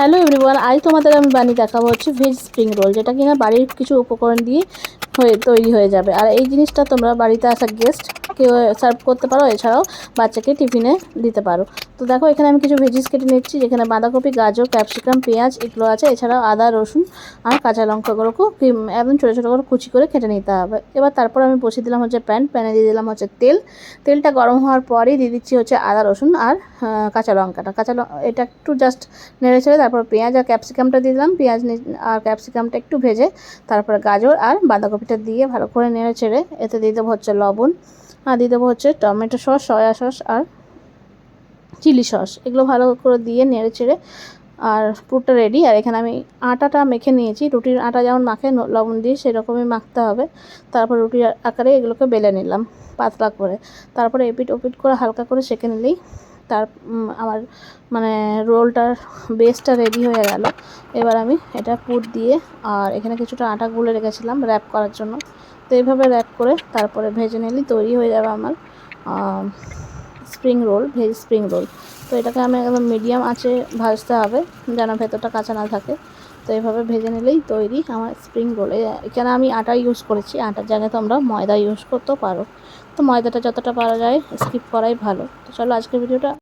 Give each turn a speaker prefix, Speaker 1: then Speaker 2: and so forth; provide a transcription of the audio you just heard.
Speaker 1: Hello everyone আজ তোমাদের আমি বানিয়ে দেখাবো হচ্ছে ভেজ স্প্রিং রোল যেটা কিনা বাড়ির কিছু উপকরণ দিয়ে হয়ে তৈরি হয়ে যাবে। আর এই জিনিসটা তোমরা বাড়িতে আসা গেস্ট কেউ সার্ভ করতে পারো, এছাড়াও বাচ্চাকে টিফিনে দিতে পারো। তো দেখো, এখানে আমি কিছু ভেজিস কেটে নিচ্ছি, যেখানে বাঁধাকপি, গাজর ক্যাপসিকাম পেঁয়াজ, এগুলো আছে। এছাড়াও আদা, রসুন আর কাঁচা লঙ্কাগুলোকেও একদম ছোটো ছোটো করে কুচি করে কেটে নিতে হবে। এবার তারপর আমি বসিয়ে দিলাম হচ্ছে প্যান প্যানে দিয়ে দিলাম হচ্ছে তেল। তেলটা গরম হওয়ার পরেই দিয়ে দিচ্ছি হচ্ছে আদা, রসুন আর কাঁচা লঙ্কাটা। কাঁচা লঙ্কা এটা একটু জাস্ট নেড়ে ছেড়ে তারপর পেঁয়াজ আর ক্যাপসিকামটা দিয়ে দিলাম। পেঁয়াজ আর ক্যাপসিকামটা একটু ভেজে তারপরে গাজর আর বাঁধাকপিটা দিয়ে ভালো করে নেড়ে ছেড়ে এতে দিয়ে দেবো হচ্ছে লবণ। আর দিয়ে দেবো হচ্ছে টমেটো সস, সয়া সস আর চিলি সস। এগুলো ভালো করে দিয়ে নেড়ে চেড়ে আর পুরটা রেডি আর এখানে আমি আটাটা মেখে নিয়েছি। রুটির আটা যেমন মাখে লবণ দিয়ে সেরকমই মাখতে হবে। তারপর রুটির আকারে এগুলোকে বেলে নিলাম পাতলা করে। তারপরে এপিট ওপিট করে হালকা করে সেঁকে নিলেই তার আমার মানে রোলটার বেসটা রেডি হয়ে গেল। এবার আমি এটা পুর দিয়ে আর এখানে কিছুটা আটা গুলে রেখেছিলাম র্যাপ করার জন্য। তো এইভাবে র্যাপ করে তারপরে ভেজে নিলেই তৈরি হয়ে যাবে আমার spring roll veg spring roll তো এটাকে আমি একদম মিডিয়াম আঁচে ভাজতে হবে, যেন ভেতরটা কাঁচা না থাকে। তো এইভাবে ভেজে নিলেই তৈরি আমার স্প্রিং রোল এখানে আমি আটা ইউজ করেছি, আটার জায়গায় তোমরা ময়দা ইউজ করতেও পারো। তো ময়দাটা যতটা পারা যায় স্কিপ করাই ভালো। তো চলো আজকের ভিডিওটা